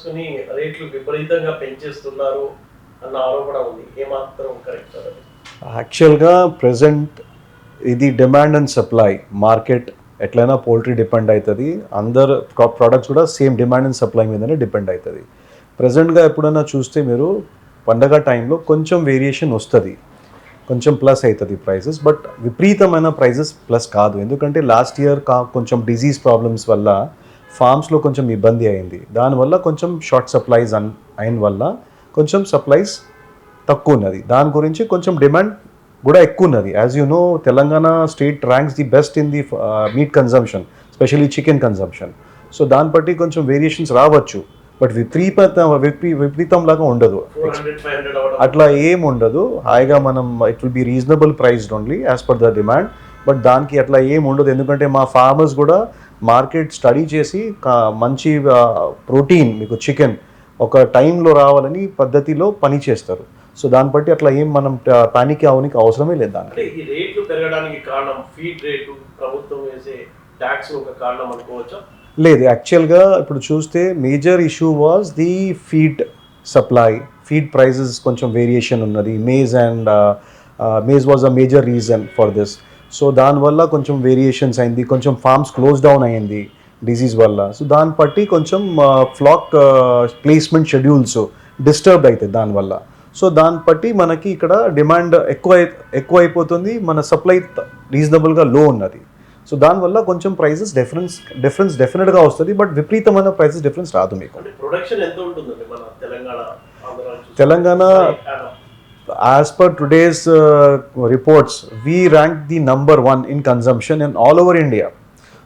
చూసుకుని రేట్లు విపరీతంగా పెంచేస్తున్నారు అన్న ఆరోపణ ఉంది. ఏమాత్రం కరెక్ట్ యాక్చువల్గా ప్రజెంట్ ఇది డిమాండ్ అండ్ సప్లై. మార్కెట్ ఎట్లయినా పోల్ట్రీ డిపెండ్ అవుతుంది అందరు ప్రోడక్ట్స్ కూడా సేమ్ డిమాండ్ అండ్ సప్లై మీదనే డిపెండ్ అవుతుంది ప్రజెంట్గా ఎప్పుడైనా చూస్తే మీరు పండగ టైంలో కొంచెం వేరియేషన్ వస్తుంది. కొంచెం ప్లస్ అవుతుంది ప్రైసెస్ బట్ విపరీతమైన ప్రైసెస్ ప్లస్ కాదు. ఎందుకంటే లాస్ట్ ఇయర్ కా కొంచెం డిజీజ్ ప్రాబ్లమ్స్ వల్ల ఫార్మ్స్లో కొంచెం ఇబ్బంది అయింది. దానివల్ల కొంచెం షార్ట్ సప్లైస్ అన్ అయిన వల్ల కొంచెం సప్లైస్ తక్కువ ఉన్నది దాని గురించి కొంచెం డిమాండ్ కూడా ఎక్కువ ఉన్నది as you know Telangana state ranks the best in the meat consumption specially chicken consumption so దాన్ని బట్టి కొంచెం వేరియేషన్స్ రావచ్చు. బట్ విపరీత విపరీ విపరీతం లాగా ఉండదు. అట్లా ఏం ఉండదు. హాయిగా మనం it will be reasonable priced only as per the demand but దానికి అట్లా ఏం ఉండదు. ఎందుకంటే మా ఫార్మర్స్ కూడా మార్కెట్ స్టడీ చేసి మంచి ప్రోటీన్ మీకు చికెన్ ఒక టైంలో రావాలని పద్ధతిలో పని చేస్తారు. సో దాన్ని బట్టి అట్లా ఏం మనం పానిక్ అవనికి అవసరమే లేదు దానికి. ఈ రేట్లు పెరగడానికి కారణం ఫీడ్ రేటు ప్రభుత్వం వేసే ట్యాక్స్ ఒక కారణం అనుకోవచ్చా? లేదు యాక్చువల్గా ఇప్పుడు చూస్తే major issue was the feed supply feed prices కొంచెం వేరియేషన్ ఉన్నది. Maize and maize was uh major reason for this so దానివల్ల కొంచెం వేరియేషన్స్ అయింది కొంచెం ఫార్మ్స్ క్లోజ్ డౌన్ అయింది డిసీజ్ వల్ల. సో దాన్ని బట్టి కొంచెం ఫ్లాక్ ప్లేస్మెంట్ షెడ్యూల్స్ డిస్టర్బ్ అవుతాయి దానివల్ల సో దాన్ని బట్టి మనకి ఇక్కడ డిమాండ్ ఎక్కువ ఎక్కువ అయిపోతుంది మన సప్లై రీజనబుల్గా లో ఉన్నది. సో దానివల్ల కొంచెం ప్రైసెస్ డిఫరెన్స్ డిఫరెన్స్ డెఫినెట్గా వస్తుంది బట్ విపరీతమైన ప్రైసెస్ డిఫరెన్స్ రాదు మీకు. అంటే ప్రొడక్షన్ ఎంత ఉంటుందండి మన Telangana Andhra as per today's reports we rank the number one in consumption in all over India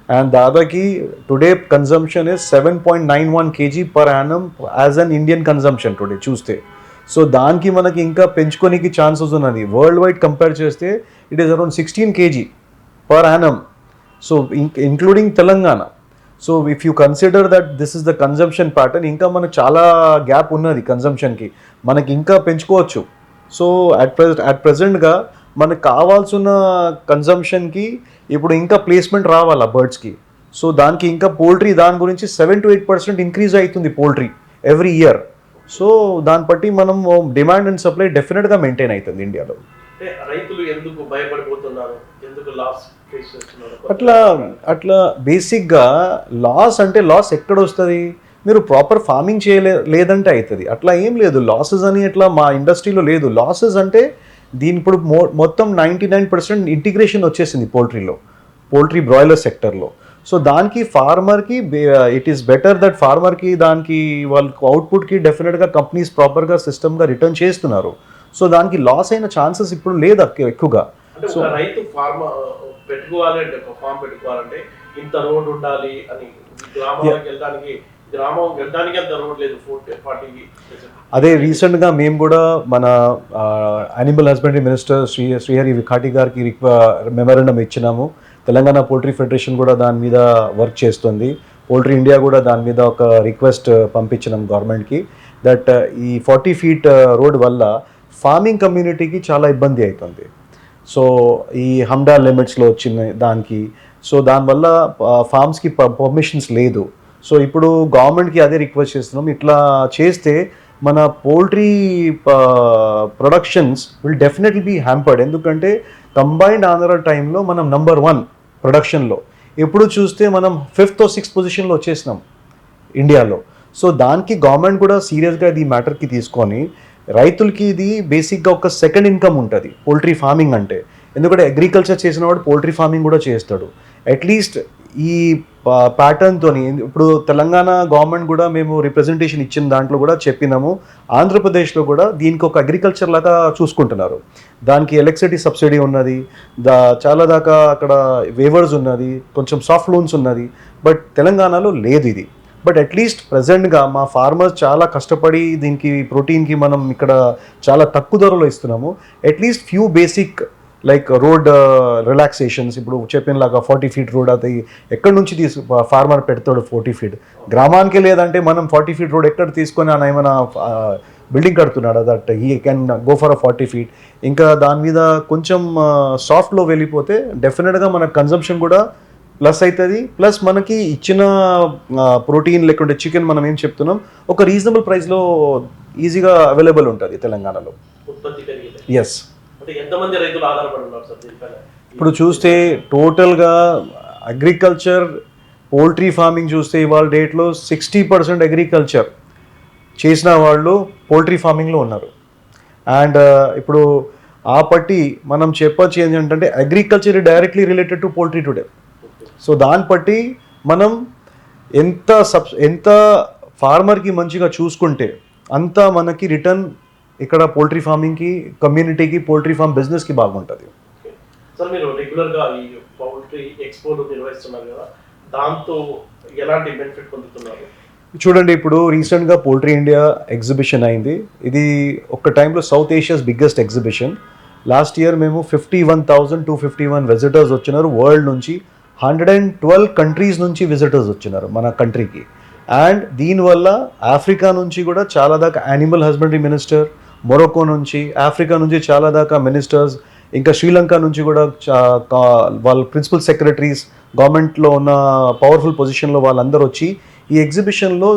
and దాదాకి today consumption is seven point nine one KG per annum as an Indian consumption today చూస్తే so దానికి మనకి ఇంకా పెంచుకోనికి chances ఉన్నది. World wide compare చేస్తే it is around sixteen KG per annum so including Telangana so if you consider that this is the consumption pattern ఇంకా మనకు చాలా గ్యాప్ ఉన్నది కన్జంప్షన్కి మనకి ఇంకా పెంచుకోవచ్చు. సో అట్ ప్రెజెంట్ అట్ ప్రజెంట్గా మనకు కావాల్సిన కన్జంప్షన్కి ఇప్పుడు ఇంకా ప్లేస్మెంట్ రావాలా బర్డ్స్కి సో దానికి ఇంకా పోల్ట్రీ దాని గురించి seven to eight percent increase అవుతుంది పోల్ట్రీ ఎవ్రీ ఇయర్ సో దాన్ని బట్టి మనం డిమాండ్ అండ్ సప్లై డెఫినెట్గా మెయింటైన్ అవుతుంది ఇండియాలో. అంటే రైతులు ఎందుకు భయపడిపోతున్నారు? ఎందుకు లాస్ ఫేస్ చేస్తున్నారు? అట్లా అట్లా బేసిక్గా లాస్ అంటే లాస్ ఎక్కడ వస్తుంది? మీరు ప్రాపర్ ఫార్మింగ్ చేయలే లేదంటే అవుతుంది అట్లా ఏం లేదు. లాసెస్ అని అట్లా మా ఇండస్ట్రీలో లేదు. లాసెస్ అంటే దీని ఇప్పుడు మో మొత్తం నైంటీ నైన్ పర్సెంట్ ఇంటిగ్రేషన్ వచ్చేసింది పోల్ట్రీలో పోల్ట్రీ బ్రాయిలర్ సెక్టర్లో సో దానికి ఫార్మర్కి ఇట్ ఈస్ బెటర్ దట్ ఫార్మర్కి దానికి వాళ్ళకి అవుట్పుట్కి డెఫినెట్గా కంపెనీస్ ప్రాపర్గా సిస్టమ్గా రిటర్న్ చేస్తున్నారు. సో దానికి లాస్ అయిన ఛాన్సెస్ ఇప్పుడు లేదు ఎక్కు- ఎక్కువగా. ఒక రైతు ఫార్మ్ పెట్టుకోవాలి అంటే ఒక ఫామ్ పెట్టుకోవాలంటే ఇంత రోడ్ ఉండాలి అని గ్రామాలకు వెళ్ళడానికి గ్రామం వెళ్ళడానికి అంత రోడ్ లేదు అదే రీసెంట్గా మేము కూడా మన animal husbandry minister Shri Srihari Vikhati గారికి రిక్వ మెమరాండం ఇచ్చినాము. తెలంగాణ పోల్ట్రీ ఫెడరేషన్ కూడా దాని మీద వర్క్ చేస్తుంది. పోల్ట్రీ ఇండియా కూడా దాని మీద ఒక రిక్వెస్ట్ పంపించినాం గవర్నమెంట్కి దట్ ఈ ఫార్టీ ఫీట్ రోడ్ వల్ల ఫార్మింగ్ కమ్యూనిటీకి చాలా ఇబ్బంది అవుతుంది సో ఈ హమ్డా లిమిట్స్లో వచ్చిన దానికి. సో దానివల్ల ఫార్మ్స్కి పర్మిషన్స్ లేదు. సో ఇప్పుడు గవర్నమెంట్కి అదే రిక్వెస్ట్ చేస్తున్నాం. ఇట్లా చేస్తే మన poultry productions will definitely be hampered. ఎందుకంటే కంబైన్డ్ ఆంధ్ర టైంలో మనం నంబర్ వన్ ప్రొడక్షన్లో. ఎప్పుడు చూస్తే మనం ఫిఫ్త్ సిక్స్త్ పొజిషన్లో వచ్చేసినాం ఇండియాలో. సో దానికి గవర్నమెంట్ కూడా సీరియస్గా ఇది మ్యాటర్కి తీసుకొని రైతులకి ఇది బేసిక్గా ఒక సెకండ్ ఇన్కమ్ ఉంటుంది. పోల్ట్రీ ఫార్మింగ్ అంటే. ఎందుకంటే అగ్రికల్చర్ చేసిన వాడు పోల్ట్రీ ఫార్మింగ్ కూడా చేస్తాడు. అట్లీస్ట్ ఈ ప్యాటర్న్తో ఇప్పుడు తెలంగాణ గవర్నమెంట్ కూడా మేము రిప్రజెంటేషన్ ఇచ్చిన దాంట్లో కూడా చెప్పినాము. ఆంధ్రప్రదేశ్లో కూడా దీనికి ఒక అగ్రికల్చర్ లాగా చూసుకుంటున్నారు. దానికి ఎలక్ట్రిసిటీ సబ్సిడీ ఉన్నది. దా చాలా దాకా అక్కడ వేవర్స్ ఉన్నది. కొంచెం సాఫ్ట్ లోన్స్ ఉన్నది. బట్ తెలంగాణలో లేదు ఇది. బట్ అట్లీస్ట్ ప్రజెంట్గా మా ఫార్మర్స్ చాలా కష్టపడి దీనికి ప్రోటీన్కి మనం ఇక్కడ చాలా తక్కువ ధరలో ఇస్తున్నాము. At least few basic like road relaxations ఇప్పుడు చెప్పినలాగా ఫార్టీ ఫీట్ రోడ్ అది ఎక్కడి నుంచి తీసు ఫార్మర్ పెడతాడు ఫార్టీ ఫీట్? గ్రామానికి లేదంటే మనం ఫార్టీ ఫీట్ రోడ్ ఎక్కడ తీసుకొని ఆయన ఏమైనా బిల్డింగ్ కడుతున్నాడు? That he can go for uh forty feet. ఇంకా దాని మీద కొంచెం సాఫ్ట్లో వెళ్ళిపోతే డెఫినెట్గా మన కన్జంప్షన్ కూడా ప్లస్ అవుతుంది ప్లస్ మనకి ఇచ్చిన ప్రోటీన్ లేకుంటే చికెన్ మనం ఏం చెప్తున్నాం? ఒక రీజనబుల్ ప్రైస్లో ఈజీగా అవైలబుల్ ఉంటుంది తెలంగాణలో. ఎస్ అంటే ఎంతమంది రైతులు ఆధారపడి ఉన్నారు సార్ దీనిపైన? ఇప్పుడు చూస్తే టోటల్గా అగ్రికల్చర్ పోల్ట్రీ ఫార్మింగ్ చూస్తే ఇవాళ డేట్లో సిక్స్టీ పర్సెంట్ అగ్రికల్చర్ చేసిన వాళ్ళు పోల్ట్రీ ఫార్మింగ్లో ఉన్నారు. అండ్ ఇప్పుడు ఆ పట్టి మనం చెప్పొచ్చు ఏంటంటే agriculture directly related to poultry today. So దాన్ని బట్టి మనం ఎంత సబ్ ఎంత ఫార్మర్కి మంచిగా చూసుకుంటే అంత మనకి రిటర్న్ ఇక్కడ పోల్ట్రీ ఫార్మింగ్కి కమ్యూనిటీకి పోల్ట్రీ ఫార్మ్ బిజినెస్కి బాగుంటుంది. సార్ మీరు రెగ్యులర్గా ఈ పౌల్ట్రీ నిర్వహిస్తున్నారు కదా దాంతో ఎలాంటి బెనిఫిట్ పొందుతున్నారు? చూడండి ఇప్పుడు రీసెంట్గా పోల్ట్రీ ఇండియా ఎగ్జిబిషన్ అయింది. ఇది ఒక టైంలో south Asia's biggest exhibition last year మేము fifty one thousand two fifty one visitors వచ్చినారు. వరల్డ్ నుంచి హండ్రెడ్ అండ్ ట్వెల్వ్ కంట్రీస్ నుంచి విజిటర్స్ వచ్చినారు మన కంట్రీకి అండ్ దీనివల్ల ఆఫ్రికా నుంచి కూడా చాలా దాకా యానిమల్ హస్బెండరీ మినిస్టర్ మొరొకో నుంచి ఆఫ్రికా నుంచి చాలా దాకా మినిస్టర్స్ ఇంకా శ్రీలంక నుంచి కూడా వాళ్ళ ప్రిన్సిపల్ సెక్రటరీస్ గవర్నమెంట్లో ఉన్న పవర్ఫుల్ పొజిషన్లో వాళ్ళందరూ వచ్చి ఈ ఎగ్జిబిషన్లో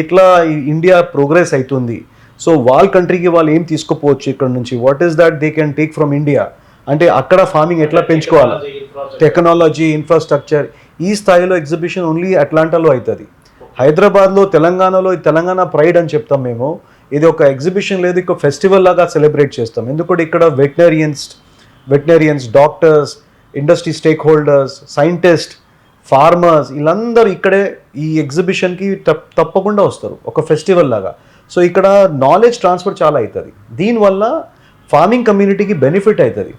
ఎట్లా ఇండియా ప్రోగ్రెస్ అవుతుంది సో వాళ్ళ కంట్రీకి వాళ్ళు ఏం తీసుకుపోవచ్చు ఇక్కడ నుంచి? What is that they can take from India అంటే అక్కడ ఫార్మింగ్ ఎట్లా పెంచుకోవాలి. టెక్నాలజీ ఇన్ఫ్రాస్ట్రక్చర్ ఈ స్థాయిలో ఎగ్జిబిషన్ ఓన్లీ అట్లాంటాలో అవుతుంది. హైదరాబాద్లో తెలంగాణలో తెలంగాణ ప్రైడ్ అని చెప్తాం మేము. ఇది ఒక ఎగ్జిబిషన్ లేదు ఒక ఫెస్టివల్ లాగా సెలబ్రేట్ చేస్తాం. ఎందుకంటే ఇక్కడ veterinarians veterinarians doctors industry stakeholders scientist farmers వీళ్ళందరూ ఇక్కడే ఈ ఎగ్జిబిషన్కి తప్పకుండా వస్తారు ఒక ఫెస్టివల్ లాగా. సో ఇక్కడ నాలెడ్జ్ ట్రాన్స్ఫర్ చాలా అవుతుంది. దీనివల్ల ఫార్మింగ్ కమ్యూనిటీకి బెనిఫిట్ అవుతుంది.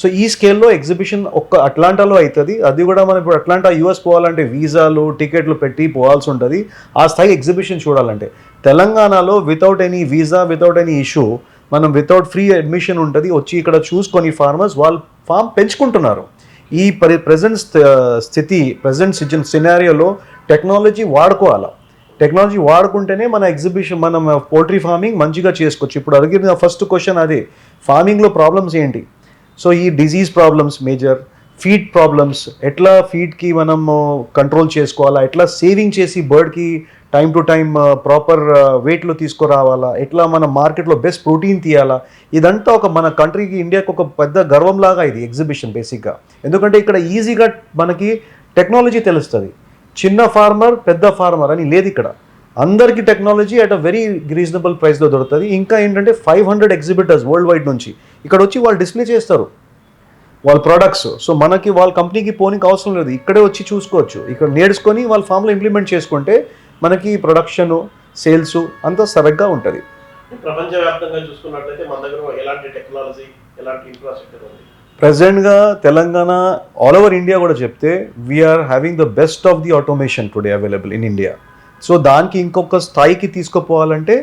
సో ఈ స్కేల్లో ఎగ్జిబిషన్ ఒక్క అట్లాంటాలో అవుతుంది. అది కూడా మనం ఇప్పుడు అట్లాంటా యూఎస్ పోవాలంటే వీసాలు టికెట్లు పెట్టి పోవాల్సి ఉంటుంది. ఆ స్థాయి ఎగ్జిబిషన్ చూడాలంటే. తెలంగాణలో without any visa without any issue మనం వితౌట్ ఫ్రీ అడ్మిషన్ ఉంటుంది వచ్చి ఇక్కడ చూసుకొని ఫార్మర్స్ వాళ్ళు ఫామ్ పెంచుకుంటున్నారు. ఈ పరి ప్రజెంట్ స్థితి ప్రజెంట్ సిజన్ సినారియోలో టెక్నాలజీ వాడుకోవాలా? టెక్నాలజీ వాడుకుంటేనే మన ఎగ్జిబిషన్ మనం పోల్ట్రీ ఫార్మింగ్ మంచిగా చేసుకోవచ్చు. ఇప్పుడు అడిగిన ఫస్ట్ క్వశ్చన్ అదే ఫార్మింగ్లో ప్రాబ్లమ్స్ ఏంటి? సో ఈ disease problems major feed problems ఎట్లా ఫీడ్కి మనము కంట్రోల్ చేసుకోవాలా? ఎట్లా సేవింగ్ చేసి బర్డ్కి టైం టు టైం ప్రాపర్ వెయిట్లో తీసుకురావాలా? ఎట్లా మన మార్కెట్లో బెస్ట్ ప్రోటీన్ తీయాలా? ఇదంతా ఒక మన కంట్రీకి ఇండియాకి ఒక పెద్ద గర్వంలాగా ఇది ఎగ్జిబిషన్ బేసిక్గా. ఎందుకంటే ఇక్కడ ఈజీగా మనకి టెక్నాలజీ తెలుస్తుంది. చిన్న ఫార్మర్ పెద్ద ఫార్మర్ అని లేదు ఇక్కడ. అందరికీ technology at a very reasonable ప్రైస్లో దొరుకుతుంది. ఇంకా ఏంటంటే five hundred exhibitors world wide నుంచి. ఇక్కడ వచ్చి వాళ్ళు డిస్ప్లే చేస్తారు. వాళ్ళ ప్రొడక్ట్స్. సో మనకి వాళ్ళ కంపెనీకి పోనీకి అవసరం లేదు. ఇక్కడే వచ్చి చూసుకోవచ్చు. ఇక్కడ నేర్చుకొని వాళ్ళ ఫామ్లో ఇంప్లిమెంట్ చేసుకుంటే మనకి ప్రొడక్షన్ సేల్స్ అంతా సరిగ్గా ఉంటుంది. ప్రపంచవ్యాప్తంగా చూసుకున్నట్లయితే మన దగ్గర ఎలాంటి టెక్నాలజీ ఎలాంటి ఇన్ఫ్రాస్ట్రక్చర్ ఉంది? ప్రజెంట్గా తెలంగాణ ఆల్ ఓవర్ ఇండియా కూడా చెప్తే we are having the best of the automation today available in India so దానికి ఇంకొక స్థాయికి తీసుకుపోవాలంటే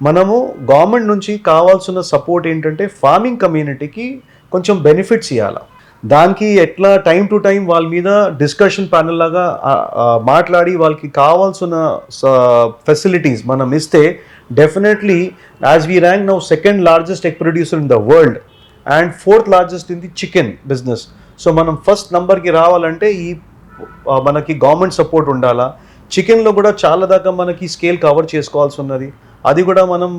మనము గవర్నమెంట్ నుంచి కావాల్సిన సపోర్ట్ ఏంటంటే ఫార్మింగ్ కమ్యూనిటీకి కొంచెం బెనిఫిట్స్ ఇవ్వాలి దానికి ఎట్లా టైం టు టైం వాళ్ళ మీద డిస్కషన్ ప్యానల్ లాగా మాట్లాడి వాళ్ళకి కావాల్సిన ఫెసిలిటీస్ మనం ఇస్తే definitely as we rank now second largest egg producer in the world and fourth largest in the chicken business so మనం ఫస్ట్ నంబర్కి రావాలంటే ఈ మనకి గవర్నమెంట్ సపోర్ట్ ఉండాలా? చికెన్లో కూడా చాలా దాకా మనకి స్కేల్ కవర్ చేసుకోవాల్సి ఉన్నది. అది కూడా మనం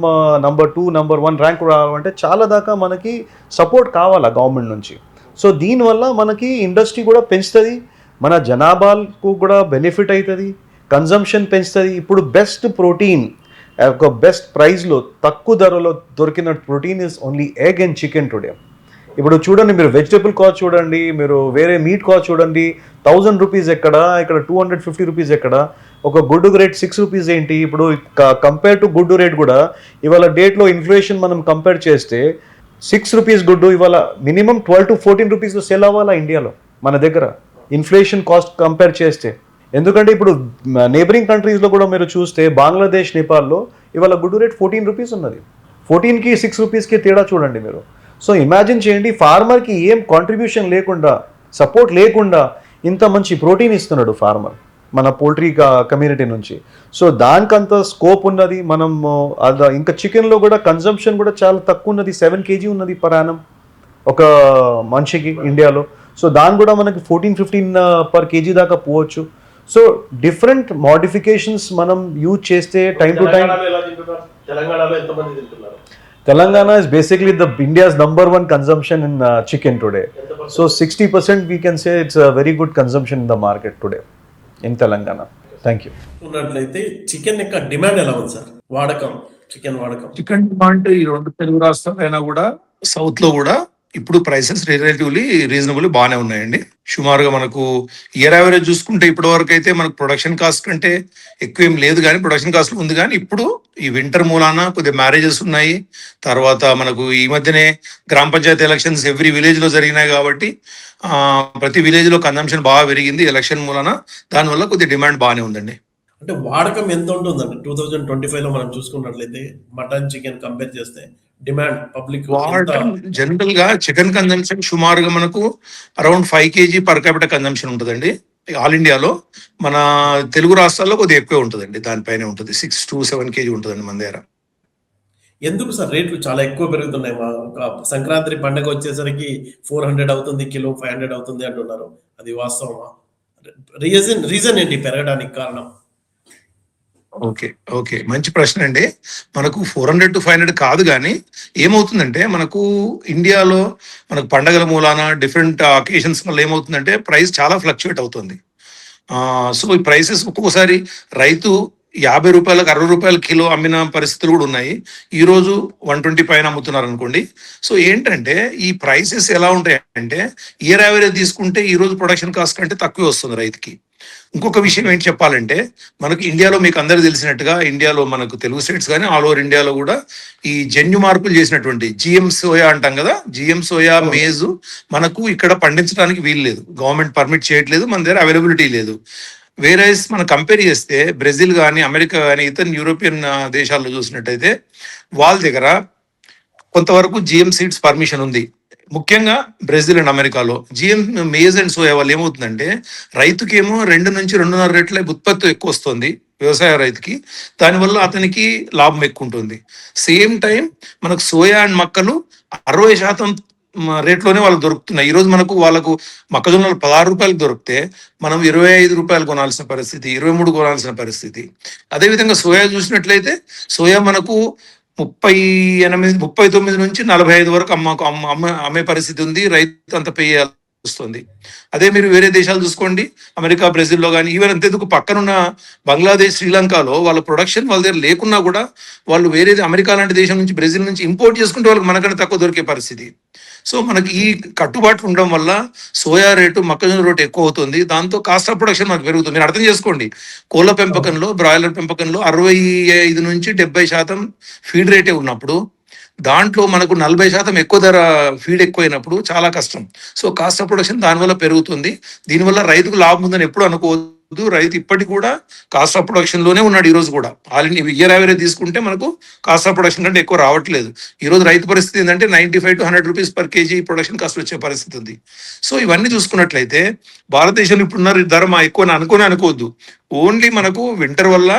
number two number one rank రావాలంటే చాలా దాకా మనకి సపోర్ట్ కావాలా గవర్నమెంట్ నుంచి? సో దీనివల్ల మనకి ఇండస్ట్రీ కూడా పెంచుతుంది మన జనాభాకు కూడా బెనిఫిట్ అవుతుంది కన్జంప్షన్ పెంచుతుంది. ఇప్పుడు బెస్ట్ ప్రోటీన్ ఒక బెస్ట్ ప్రైస్లో తక్కువ ధరలో దొరికిన protein is only egg and chicken today ఇప్పుడు చూడండి మీరు వెజిటబుల్ కాస్ట్ చూడండి మీరు వేరే మీట్ కాస్ట్ చూడండి థౌజండ్ రూపీస్ ఎక్కడ ఇక్కడ టూ హండ్రెడ్ ఫిఫ్టీ రూపీస్ ఎక్కడ ఒక గుడ్డు రేట్ సిక్స్ రూపీస్ ఏంటి? ఇప్పుడు కంపేర్ టు గుడ్డు రేట్ కూడా ఇవాళ డేట్లో ఇన్ఫ్లేషన్ మనం కంపేర్ చేస్తే సిక్స్ రూపీస్ గుడ్డు ఇవాళ మినిమం ట్వెల్వ్ టు ఫోర్టీన్ రూపీస్లో సెల్ అవ్వాలా ఇండియాలో మన దగ్గర. ఇన్ఫ్లేషన్ కాస్ట్ కంపేర్ చేస్తే. ఎందుకంటే ఇప్పుడు నేబరింగ్ కంట్రీస్లో కూడా మీరు చూస్తే బంగ్లాదేశ్ నేపాల్లో ఇవాళ గుడ్డు రేట్ ఫోర్టీన్ రూపీస్ ఉన్నది. ఫోర్టీన్కి సిక్స్ రూపీస్కి తేడా చూడండి మీరు. సో ఇమాజిన్ చేయండి ఫార్మర్కి ఏం కాంట్రిబ్యూషన్ లేకుండా సపోర్ట్ లేకుండా ఇంత మంచి ప్రోటీన్ ఇస్తున్నాడు ఫార్మర్ మన పోల్ట్రీ కమ్యూనిటీ నుంచి. సో దానికంత స్కోప్ ఉన్నది మనం అద ఇంకా చికెన్లో కూడా కన్జంప్షన్ కూడా చాలా తక్కువ ఉన్నది సెవెన్ కేజీ ఉన్నది పర్ యానం ఒక మనిషికి ఇండియాలో. సో దాని కూడా మనకి ఫోర్టీన్ ఫిఫ్టీన్ పర్ కేజీ దాకా పోవచ్చు. సో డిఫరెంట్ మోడిఫికేషన్స్ మనం యూజ్ చేస్తే time to time Telangana is basically the India's number one consumption in chicken today? So sixty percent we can say it's very good consumption in the market today in Telangana. Thank you ఉన్నట్లయితే chicken యొక్క demand ఎలా ఉంది sir? వాడకం chicken వాడకం. Chicken demand ఈ రెండు తెలుగు రాష్ట్రాలైనా కూడా సౌత్లో కూడా ఇప్పుడు ప్రైసెస్ రిలేటివ్లీ రీజనబుల్ బాగానే ఉన్నాయండి. సుమారుగా మనకు ఇయర్ యావరేజ్ చూసుకుంటే ఇప్పటి వరకు అయితే మనకు ప్రొడక్షన్ కాస్ట్ కంటే ఎక్కువ ఏం లేదు కానీ ప్రొడక్షన్ కాస్ట్ ఉంది కానీ ఇప్పుడు ఈ వింటర్ మూలాన కొద్దిగా మ్యారేజెస్ ఉన్నాయి. తర్వాత మనకు ఈ మధ్యనే గ్రామ పంచాయతీ ఎలక్షన్స్ ఎవ్రీ విలేజ్లో జరిగినాయి కాబట్టి ప్రతి విలేజ్లో కన్జంప్షన్ బాగా పెరిగింది ఎలక్షన్ మూలాన. దానివల్ల కొద్దిగా డిమాండ్ బాగానే ఉందండి. అంటే వాడకం ఎంత ఉంటుందండి? టూ థౌజండ్ ట్వంటీ ఫైవ్లో మనం చూసుకున్నట్లయితే మటన్ చికెన్ కంపేర్ చేస్తే డిమాండ్ పబ్లిక్ జనరల్గా చికెన్ కన్జంప్షన్ సుమారుగా మనకు around five KG per capital consumption ఉంటుందండి. ఆల్ ఇండియాలో మన తెలుగు రాష్ట్రాల్లో కొద్దిగా ఎక్కువ ఉంటుందండి. దానిపైనే ఉంటుంది. సిక్స్ టు సెవెన్ కేజీ ఉంటుందండి మన దగ్గర. ఎందుకు సార్? రేట్లు చాలా ఎక్కువ పెరుగుతున్నాయి. మా సంక్రాంతి పండుగ వచ్చేసరికి ఫోర్ హండ్రెడ్ అవుతుంది కిలో ఫైవ్ హండ్రెడ్ అవుతుంది అంటున్నారు. అది వాస్తవమా? రీజన్ రీజన్ ఏంటి? పెరగడానికి కారణం? Okay okay. మంచి ప్రశ్న అండి. మనకు four hundred to five hundred కాదు కానీ ఏమవుతుందంటే మనకు ఇండియాలో మనకు పండగల మూలాన డిఫరెంట్ అకేషన్స్ వల్ల ఏమవుతుందంటే ప్రైస్ చాలా ఫ్లక్చుయేట్ అవుతుంది. సో ఈ ప్రైసెస్ ఒక్కొక్కసారి రైతు యాభై రూపాయలకు అరవై రూపాయల కిలో అమ్మిన పరిస్థితులు కూడా ఉన్నాయి. ఈ రోజు వన్ ట్వంటీ పైన అమ్ముతున్నారు అనుకోండి సో ఏంటంటే ఈ ప్రైసెస్ ఎలా ఉంటాయి అంటే ఇయర్ యావరేజ్ తీసుకుంటే ఈ రోజు ప్రొడక్షన్ కాస్ట్ కంటే తక్కువే వస్తుంది రైతుకి. ఇంకొక విషయం ఏంటి చెప్పాలంటే మనకు ఇండియాలో మీకు అందరు తెలిసినట్టుగా ఇండియాలో మనకు తెలుగు స్టేట్స్ కానీ ఆల్ ఓవర్ ఇండియాలో కూడా ఈ జన్యు మార్పులు చేసినటువంటి జిఎం సోయా అంటాం కదా జిఎం సోయా మేజ్ మనకు ఇక్కడ పండించడానికి వీలు లేదు. గవర్నమెంట్ పర్మిట్ చేయట్లేదు మన దగ్గర అవైలబిలిటీ లేదు. వేరే మనం కంపేర్ చేస్తే బ్రెజిల్ కానీ అమెరికా కానీ ఇతర యూరోపియన్ దేశాల్లో చూసినట్టయితే వాళ్ళ దగ్గర కొంతవరకు జిఎం సీడ్స్ పర్మిషన్ ఉంది. ముఖ్యంగా బ్రెజిల్ అండ్ అమెరికాలో జిఎం మేజ్ అండ్ సోయా వాళ్ళు ఏమవుతుందంటే రైతుకేమో రెండు నుంచి రెండున్నర రెట్ల ఉత్పత్తి ఎక్కువ వస్తుంది వ్యవసాయ రైతుకి. దానివల్ల అతనికి లాభం ఎక్కువ ఉంటుంది సేమ్ టైం మనకు సోయా అండ్ మక్కలు అరవై శాతం రేట్లోనే వాళ్ళకి దొరుకుతున్నాయి. ఈ రోజు మనకు వాళ్ళకు మొక్కజొన్నలు పదహారు రూపాయలకు దొరికితే మనం ఇరవై ఐదు రూపాయలు కొనాల్సిన పరిస్థితి ఇరవై మూడు కొనాల్సిన పరిస్థితి. అదేవిధంగా సోయా చూసినట్లయితే సోయా మనకు ముప్పై ఎనిమిది ముప్పై తొమ్మిది నుంచి నలభై ఐదు వరకు అమ్మకు అమ్మ అమ్మ- అమ్మే పరిస్థితి ఉంది రైతు అంత పే వస్తుంది అదే మీరు వేరే దేశాలు చూసుకోండి అమెరికా బ్రెజిల్లో కానీ ఈవెన్ అంతేందుకు పక్కనున్న బంగ్లాదేశ్ శ్రీలంకలో వాళ్ళ ప్రొడక్షన్ వాళ్ళ దగ్గర లేకున్నా కూడా వాళ్ళు వేరే అమెరికా లాంటి దేశం నుంచి బ్రెజిల్ నుంచి ఇంపోర్ట్ చేసుకుంటే వాళ్ళకి మనకంటే తక్కువ దొరికే పరిస్థితి. సో మనకి ఈ కట్టుబాట్లు ఉండడం వల్ల సోయా రేటు మొక్కజొన్న రేటు ఎక్కువ అవుతుంది దాంతో కాస్ట్ ఆఫ్ ప్రొడక్షన్ మనకు పెరుగుతుంది. మీరు అర్థం చేసుకోండి. కోళ్ళ పెంపకంలో బ్రాయిలర్ పెంపకంలో అరవై ఐదు నుంచి డెబ్బై శాతం ఫీడ్ రేటే ఉన్నప్పుడు దాంట్లో మనకు నలభై శాతం ఎక్కువ ధర ఫీడ్ ఎక్కువైనప్పుడు చాలా కష్టం. సో కాస్ట్ ఆఫ్ ప్రొడక్షన్ దానివల్ల పెరుగుతుంది. దీనివల్ల రైతుకు లాభం ఉందని ఎప్పుడు అనుకోవద్దు. రైతు ఇప్పటికి కూడా కాస్ట్ ఆఫ్ ప్రొడక్షన్లోనే ఉన్నాడు ఈ రోజు కూడా. ఆల్ ఇండియా ఇయర్ యావరేజ్ తీసుకుంటే మనకు కాస్ట్ ఆఫ్ ప్రొడక్షన్ కంటే ఎక్కువ రావట్లేదు. ఈ రోజు రైతు పరిస్థితి ఏంటంటే ninety five to hundred rupees per KG production cost వచ్చే పరిస్థితి ఉంది. సో ఇవన్నీ చూసుకున్నట్లయితే భారతదేశంలో ఇప్పుడున్న ధర మా ఎక్కువ అనుకోని అనుకోవద్దు. ఓన్లీ మనకు వింటర్ వల్ల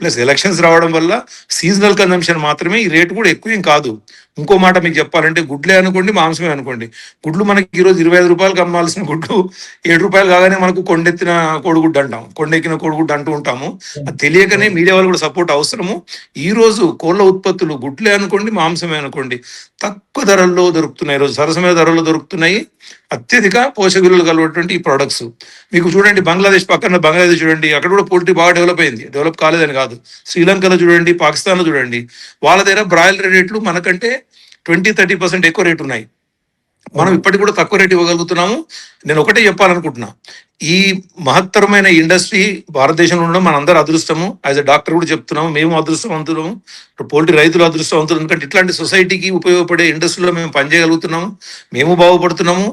ప్లస్ ఎలక్షన్స్ రావడం వల్ల సీజనల్ కన్జంప్షన్ మాత్రమే ఈ రేటు కూడా ఎక్కువ ఏం కాదు. ఇంకో మాట మీకు చెప్పాలంటే గుడ్లే అనుకోండి మాంసమే అనుకోండి. గుడ్లు మనకి ఈరోజు ఇరవై ఐదు రూపాయలకు అమ్మాల్సిన గుడ్లు ఏడు రూపాయలు కాగానే మనకు కొండెత్తిన కోడిగుడ్డు అంటాం. కొండెక్కిన కోడిగుడ్డు అంటూ ఉంటాము. అది తెలియకనే మీడియా వాళ్ళు కూడా సపోర్ట్ అవసరము. ఈ రోజు కోళ్ళ ఉత్పత్తులు గుడ్లే అనుకోండి మాంసమే అనుకోండి. తక్కువ ధరల్లో దొరుకుతున్నాయి ఈరోజు. సరసమైన ధరల్లో దొరుకుతున్నాయి. అత్యధిక పోషక విలువలు కలిగినటువంటి ఈ ప్రొడక్ట్స్ మీకు చూడండి బంగ్లాదేశ్ పక్కన బంగ్లాదేశ్ చూడండి అక్కడ కూడా పోల్ట్రీ బాగా డెవలప్ అయింది. డెవలప్ కాలేదని కాదు. శ్రీలంకలో చూడండి పాకిస్తాన్లో చూడండి. వాళ్ళ దగ్గర బ్రాయిలర్ రేట్లు మనకంటే ట్వంటీ థర్టీ పర్సెంట్ ఎక్కువ రేటు ఉన్నాయి. మనం ఇప్పటికి కూడా తక్కువ రేట్ ఇవ్వగలుగుతున్నాము. నేను ఒకటే చెప్పాలనుకుంటున్నా. ఈ మహత్తరమైన ఇండస్ట్రీ భారతదేశంలో ఉండడం మన అందరూ అదృష్టము. యాజ్ అ డాక్టర్ కూడా చెప్తున్నాము మేము అదృష్టవంతులము. పోల్ట్రీ రైతులు అదృష్టవంతులు. ఎందుకంటే ఇట్లాంటి సొసైటీకి ఉపయోగపడే ఇండస్ట్రీలో మేము పనిచేయగలుగుతున్నాము. మేము బాగుపడుతున్నాము.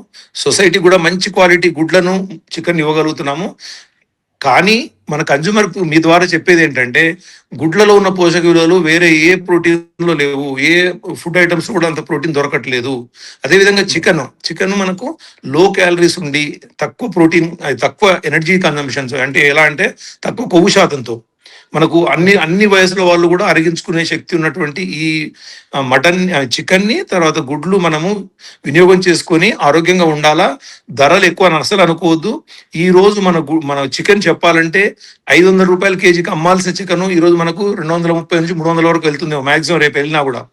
సొసైటీ కూడా మంచి క్వాలిటీ గుడ్లను చికెన్ ఇవ్వగలుగుతున్నాము. కానీ మన కన్జ్యూమర్ మీ ద్వారా చెప్పేది ఏంటంటే గుడ్లలో ఉన్న పోషక విలువలు వేరే ఏ ప్రోటీన్లో లేవు ఏ ఫుడ్ ఐటమ్స్ కూడా అంత ప్రోటీన్ దొరకట్లేదు. అదేవిధంగా చికెన్ చికెన్ మనకు లో క్యాలరీస్ ఉండి తక్కువ ప్రోటీన్ తక్కువ ఎనర్జీ కన్జంప్షన్స్ అంటే ఎలా అంటే తక్కువ కొవ్వు శాతంతో. మనకు అన్ని అన్ని వయసుల వాళ్ళు కూడా అరిగించుకునే శక్తి ఉన్నటువంటి ఈ మటన్ చికెన్ని చికెన్ని తర్వాత గుడ్లు మనము వినియోగం చేసుకొని ఆరోగ్యంగా ఉండాలా? ధరలు ఎక్కువ అని అసలు అనుకోవద్దు. ఈ రోజు మన గు- మన చికెన్ చెప్పాలంటే ఐదు వందల రూపాయల కేజీకి అమ్మాల్సిన చికెన్ ఈ రోజు మనకు రెండు వందల ముప్పై నుంచి మూడు వందల వరకు వెళ్తుంది. మాక్సిమం రేపు వెళ్ళినా కూడా.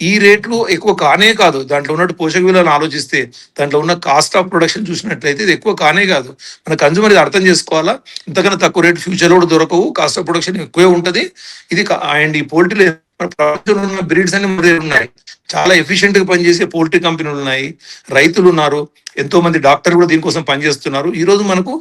ఈ రేట్లు ఎక్కువ కానే కాదు. దాంట్లో ఉన్నట్టు పోషక విలువలను ఆలోచిస్తే దాంట్లో ఉన్న కాస్ట్ ఆఫ్ ప్రొడక్షన్ చూసినట్లయితే ఇది ఎక్కువ కానే కాదు. మన కన్జ్యూమర్ ఇది అర్థం చేసుకోవాలా? ఇంతకన్నా తక్కువ రేటు ఫ్యూచర్ కూడా దొరకవు. కాస్ట్ ఆఫ్ ప్రొడక్షన్ ఎక్కువే ఉంటది. ఇది అండ్ ఈ పోల్ట్రీ ప్రపంచంలో ఉన్న బ్రీడ్స్ అన్ని మన దగ్గర ఉన్నాయి. చాలా ఎఫిషియెంట్గా పనిచేసే పోల్ట్రీ కంపెనీలు ఉన్నాయి. రైతులు ఉన్నారు. ఎంతో మంది డాక్టర్ కూడా దీనికోసం పనిచేస్తున్నారు. ఈ రోజు మనకు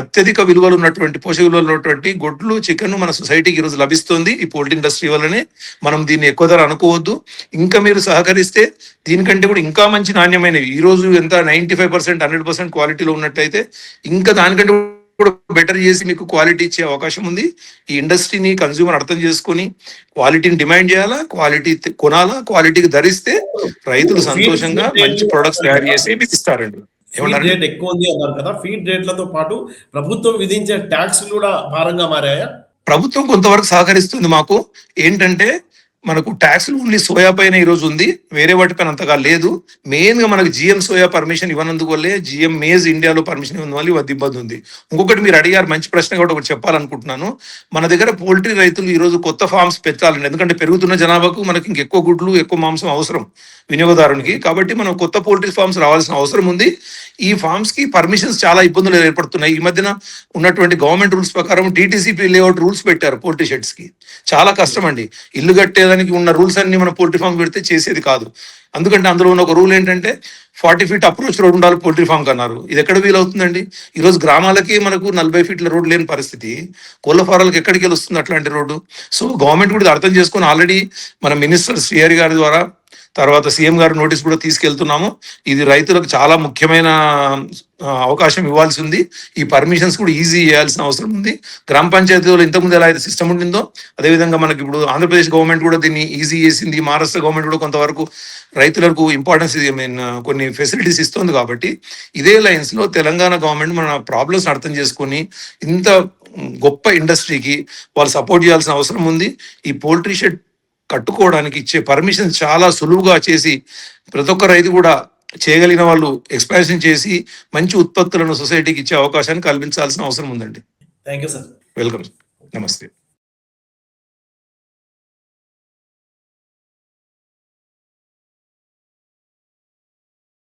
అత్యధిక విలువలు ఉన్నటువంటి పోషక విలువలు ఉన్నటువంటి గొడ్లు చికెన్ మన సొసైటీకి ఈ రోజు లభిస్తుంది. ఈ పోల్ట్రీ ఇండస్ట్రీ వల్లనే మనం దీన్ని ఎక్కువ ధర అనుకోవద్దు. ఇంకా మీరు సహకరిస్తే దీనికంటే కూడా ఇంకా మంచి నాణ్యమైనవి. ఈ రోజు ఎంత ninety five percent hundred percent క్వాలిటీలో ఉన్నట్టయితే ఇంకా దానికంటే కూడా బెటర్ చేసి మీకు క్వాలిటీ ఇచ్చే అవకాశం ఉంది. ఈ ఇండస్ట్రీని కన్జ్యూమర్ అర్థం చేసుకొని క్వాలిటీని డిమాండ్ చేయాలా క్వాలిటీ కొనాలా క్వాలిటీకి ధరిస్తే రైతులు సంతోషంగా మంచి ప్రొడక్ట్స్ తయారు చేసి మీకు ఇస్తారండి రేట్ ఎక్కువ ఉంది అన్నారు కదా. ఫీడ్ రేట్లతో పాటు ప్రభుత్వం విధించే ట్యాక్స్ కూడా భారంగా మారాయా? ప్రభుత్వం కొంతవరకు సహకరిస్తుంది మాకు. ఏంటంటే మనకు ట్యాక్స్ ఓన్లీ సోయా పైన ఈ రోజు ఉంది. వేరే వాటిపైన అంతగా లేదు. మెయిన్గా మనకు జిఎం సోయా పర్మిషన్ ఇవ్వనందుకు వల్లే జిఎం మేజ్ ఇండియాలో పర్మిషన్ ఇవ్వడం వల్ల ఇవ్వద్దు ఇబ్బంది ఉంది. ఇంకొకటి మీరు అడిగారు మంచి ప్రశ్న కూడా ఒకటి చెప్పాలనుకుంటున్నాను. మన దగ్గర పోల్ట్రీ రైతులు ఈ రోజు కొత్త ఫార్మ్స్ పెట్టాలండి ఎందుకంటే పెరుగుతున్న జనాభాకు మనకి ఇంకెక్కువ గుడ్లు ఎక్కువ మాంసం అవసరం వినియోగదారునికి. కాబట్టి మనం కొత్త పోల్ట్రీ ఫార్మ్స్ రావాల్సిన అవసరం ఉంది. ఈ ఫార్మ్స్కి పర్మిషన్స్ చాలా ఇబ్బందులు ఏర్పడుతున్నాయి. ఈ మధ్యన ఉన్నటువంటి గవర్నమెంట్ రూల్స్ ప్రకారం టీటీసీపీ లేఅవుట్ రూల్స్ పెట్టారు పోల్ట్రీ షెడ్స్కి. చాలా కష్టం అండి. ఇల్లు చేయడానికి ఉన్న రూల్స్ అన్ని మన పోల్ట్రీ ఫామ్ పెడితే చేసేది కాదు. అందుకంటే అందులో ఉన్న ఒక రూల్ ఏంటంటే ఫార్టీ ఫీట్ అప్రోచ్ రోడ్ ఉండాలి పోల్ట్రీ ఫామ్ కన్నారు ఇది ఎక్కడ వీలవుతుందండి అవుతుందండి? ఈరోజు గ్రామాలకి మనకు నలభై ఫీట్ల రోడ్ లేని పరిస్థితి. కోళ్ళ ఫారాలకు ఎక్కడికి వెళ్ళి వస్తుంది అట్లాంటి రోడ్డు? సో గవర్నమెంట్ కూడా ఇది అర్థం చేసుకొని ఆల్రెడీ మన మినిస్టర్ శ్రీహరి గారి ద్వారా తర్వాత సీఎం గారు నోటీస్ కూడా తీసుకెళ్తున్నాము. ఇది రైతులకు చాలా ముఖ్యమైన అవకాశం ఇవ్వాల్సి ఉంది. ఈ పర్మిషన్స్ కూడా ఈజీ చేయాల్సిన అవసరం ఉంది. గ్రామ పంచాయతీలో ఇంతకుముందు ఎలా అయితే సిస్టమ్ ఉండిందో అదేవిధంగా మనకి ఇప్పుడు ఆంధ్రప్రదేశ్ గవర్నమెంట్ కూడా దీన్ని ఈజీ చేసింది. మహారాష్ట్ర గవర్నమెంట్ కూడా కొంతవరకు రైతులకు ఇంపార్టెన్స్ ఐ మీన్ కొన్ని ఫెసిలిటీస్ ఇస్తుంది కాబట్టి ఇదే లైన్స్లో తెలంగాణ గవర్నమెంట్ మన ప్రాబ్లమ్స్ అర్థం చేసుకొని ఇంత గొప్ప ఇండస్ట్రీకి వాళ్ళు సపోర్ట్ చేయాల్సిన అవసరం ఉంది. ఈ పోల్ట్రీ షెడ్ కట్టుకోవడానికి ఇచ్చే పర్మిషన్ చాలా సులువుగా చేసి ప్రతి ఒక్క రైతు కూడా చేయగలిగిన వాళ్ళు ఎక్స్పాన్షన్ చేసి మంచి ఉత్పత్తులను సొసైటీకి ఇచ్చే అవకాశాన్ని కల్పించాల్సిన అవసరం ఉందండి. థ్యాంక్ యూ సార్ వెల్కమ్ నమస్తే